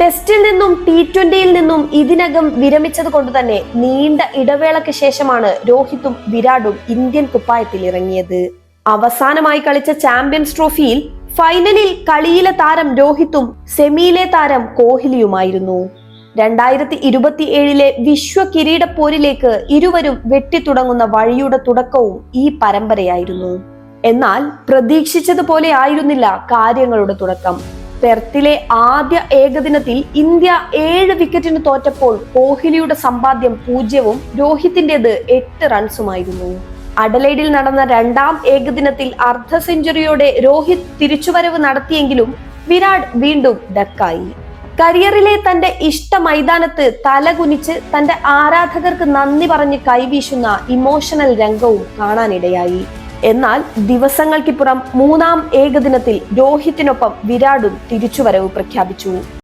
ടെസ്റ്റിൽ നിന്നും ടി ട്വന്റിയിൽ നിന്നും ഇതിനകം വിരമിച്ചത് കൊണ്ട് തന്നെ നീണ്ട ഇടവേളയ്ക്ക് ശേഷമാണ് രോഹിത്തും വിരാടും ഇന്ത്യൻ കുപ്പായത്തിൽ ഇറങ്ങിയത്. അവസാനമായി കളിച്ച ചാമ്പ്യൻസ് ട്രോഫിയിൽ ഫൈനലിൽ കളിയിലെ താരം രോഹിത്തും സെമിയിലെ താരം കോഹ്ലിയുമായിരുന്നു. രണ്ടായിരത്തി ഇരുപത്തി ഏഴിലെ വിശ്വ കിരീടപ്പോരിലേക്ക് ഇരുവരും വെട്ടിത്തുടങ്ങുന്ന വഴിയുടെ തുടക്കവും ഈ പരമ്പരയായിരുന്നു. എന്നാൽ പ്രതീക്ഷിച്ചതുപോലെ ആയിരുന്നില്ല കാര്യങ്ങളുടെ തുടക്കം. പെർത്തിലെ ആദ്യ ഏകദിനത്തിൽ ഇന്ത്യ ഏഴ് വിക്കറ്റിന് തോറ്റപ്പോൾ കോഹ്ലിയുടെ സമ്പാദ്യം പൂജ്യവും രോഹിത്തിന്റേത് എട്ട് റൺസുമായിരുന്നു. അഡലൈഡിൽ നടന്ന രണ്ടാം ഏകദിനത്തിൽ അർദ്ധ സെഞ്ചുറിയോടെ രോഹിത് തിരിച്ചുവരവ് നടത്തിയെങ്കിലും വിരാട് വീണ്ടും ഡക്കായി. കരിയറിലെ തന്റെ ഇഷ്ട മൈതാനത്ത് തലകുനിച്ച് തന്റെ ആരാധകർക്ക് നന്ദി പറഞ്ഞ് കൈവീശുന്ന ഇമോഷണൽ രംഗവും കാണാനിടയായി. എന്നാൽ ദിവസങ്ങൾക്കിപ്പുറം മൂന്നാം ഏകദിനത്തിൽ രോഹിത്തിനൊപ്പം വിരാടും തിരിച്ചുവരവ് പ്രഖ്യാപിച്ചു.